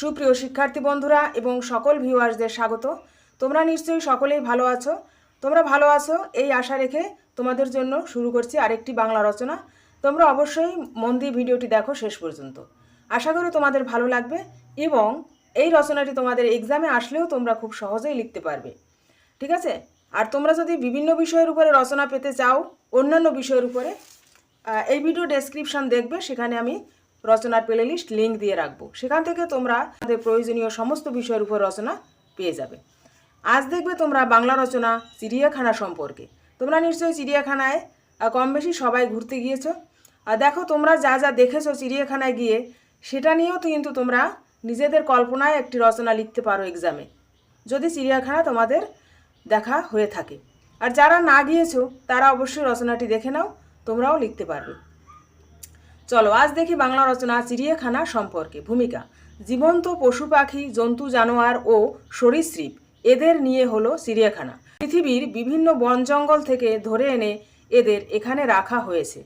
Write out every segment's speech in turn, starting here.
সুপ্রিয় শিক্ষার্থী বন্ধুরা এবং সকল ভিউয়ার্সদের স্বাগত। তোমরা নিশ্চয়ই সকলেই ভালো আছো। তোমরা ভালো আছো এই আশা রেখে তোমাদের জন্য শুরু করছি আরেকটি বাংলা রচনা। তোমরা অবশ্যই মন দিয়ে ভিডিওটি দেখো শেষ পর্যন্ত। আশা করি তোমাদের ভালো লাগবে এবং এই রচনাটি তোমাদের এক্সামে আসলেও তোমরা খুব সহজেই লিখতে পারবে। ঠিক আছে? আর তোমরা যদি বিভিন্ন বিষয়ের উপরে রচনা পেতে চাও, অন্যান্য বিষয়ের উপরে এই ভিডিও ডেসক্রিপশন দেখবে, সেখানে আমি রচনার প্লে লিস্ট লিঙ্ক দিয়ে রাখব। সেখান থেকে তোমরা তোমাদের প্রয়োজনীয় সমস্ত বিষয়ের উপর রচনা পেয়ে যাবে। আজ দেখবে তোমরা বাংলা রচনা চিড়িয়াখানা সম্পর্কে। তোমরা নিশ্চয়ই চিড়িয়াখানায় কম বেশি সবাই ঘুরতে গিয়েছো। আর দেখো, তোমরা যা যা দেখেছ চিড়িয়াখানায় গিয়ে, সেটা নিয়েও কিন্তু তোমরা নিজেদের কল্পনায় একটি রচনা লিখতে পারো এক্সামে যদি চিড়িয়াখানা তোমাদের দেখা হয়ে থাকে। আর যারা না গিয়েছো, তারা অবশ্যই রচনাটি দেখে নাও, তোমরাও লিখতে পারবে। চলো, আজ দেখি বাংলা রচনা চিড়িয়াখানা সম্পর্কে। ভূমিকা, জীবন্ত পশু পাখি, জন্তু, জানোয়ার ও সরীসৃপ, এদের নিয়ে হলো চিড়িয়াখানা। পৃথিবীর বিভিন্ন বন জঙ্গল থেকে ধরে এনে এদের এখানে রাখা হয়েছে।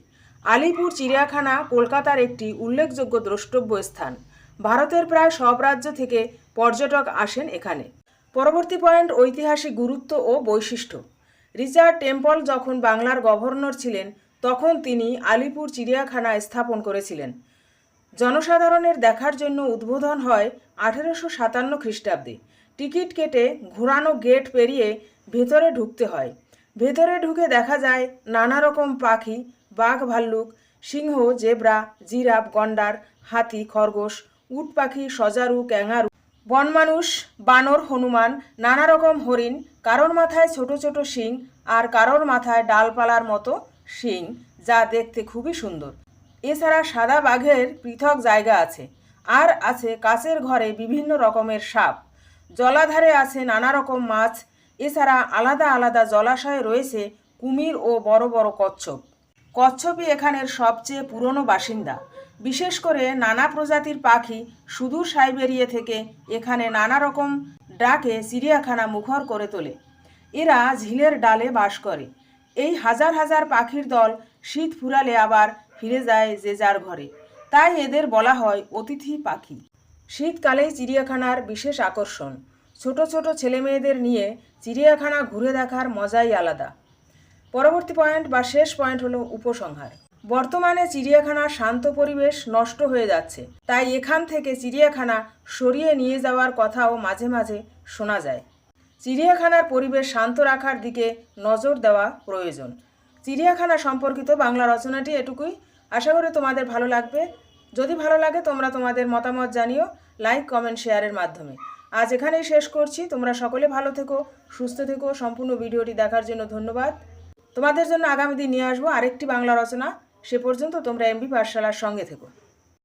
আলিপুর চিড়িয়াখানা কলকাতার একটি উল্লেখযোগ্য দ্রষ্টব্য স্থান। ভারতের প্রায় সব রাজ্য থেকে পর্যটক আসেন এখানে। পরবর্তী পয়েন্ট ঐতিহাসিক গুরুত্ব ও বৈশিষ্ট্য। রিচার্ড টেম্পল যখন বাংলার গভর্নর ছিলেন তখন তিনি আলিপুর চিড়িয়াখানা স্থাপন করেছিলেন। জনসাধারণের দেখার জন্য উদ্বোধন হয় আঠেরোশো সাতান্ন খ্রিস্টাব্দে। টিকিট কেটে ঘোরানো গেট পেরিয়ে ভেতরে ঢুকতে হয়। ভেতরে ঢুকে দেখা যায় নানা রকম পাখি, বাঘ ভাল্লুক, সিংহ, জেব্রা, জিরাফ, গন্ডার, হাতি, খরগোশ, উট পাখি, সজারু, ক্যাঙারু বনমানুষ বানর, হনুমান, নানা রকম হরিণ, কারোর মাথায় ছোট ছোট শিং আর কারোর মাথায় ডালপালার মতো শিং, যা দেখতে খুবই সুন্দর। এছাড়া সাদা বাঘের পৃথক জায়গা আছে। আর আছে কাচের ঘরে বিভিন্ন রকমের সাপ। জলাধারে আছে নানা রকম মাছ। এছাড়া আলাদা আলাদা জলাশয়ে রয়েছে কুমির ও বড় বড় কচ্ছপ। কচ্ছপই এখানের সবচেয়ে পুরনো বাসিন্দা। বিশেষ করে নানা প্রজাতির পাখি সুদূর সাইবেরিয়া থেকে এখানে নানা রকম ডাকে চিড়িয়াখানা মুখর করে তোলে। এরা ঝিলের ডালে বাস করে। এই হাজার হাজার পাখির দল শীত ফুরালে আবার ফিরে যায় যে যার ঘরে। তাই এদের বলা হয় অতিথি পাখি। শীতকালেই চিড়িয়াখানার বিশেষ আকর্ষণ। ছোট ছোট ছেলেমেয়েদের নিয়ে চিড়িয়াখানা ঘুরে দেখার মজাই আলাদা। পরবর্তী পয়েন্ট বা শেষ পয়েন্ট হলো উপসংহার। বর্তমানে চিড়িয়াখানার শান্ত পরিবেশ নষ্ট হয়ে যাচ্ছে। তাই এখান থেকে চিড়িয়াখানা সরিয়ে নিয়ে যাওয়ার কথাও মাঝে মাঝে শোনা যায়। চিড়িয়াখানার পরিবেশ শান্ত রাখার দিকে নজর দেওয়া প্রয়োজন। চিড়িয়াখানা সম্পর্কিত বাংলা রচনাটি এটুকুই। আশা করি তোমাদের ভালো লাগবে। যদি ভালো লাগে, তোমরা তোমাদের মতামত জানিও, লাইক, কমেন্ট, শেয়ারের মাধ্যমে। আজ এখানেই শেষ করছি। তোমরা সকলে ভালো থেকো, সুস্থ থেকো। সম্পূর্ণ ভিডিওটি দেখার জন্য ধন্যবাদ। তোমাদের জন্য আগামী দিন নিয়ে আসব আরেকটি বাংলা রচনা। সে পর্যন্ত তোমরা এমবি পাঠশালার সঙ্গে থেকো।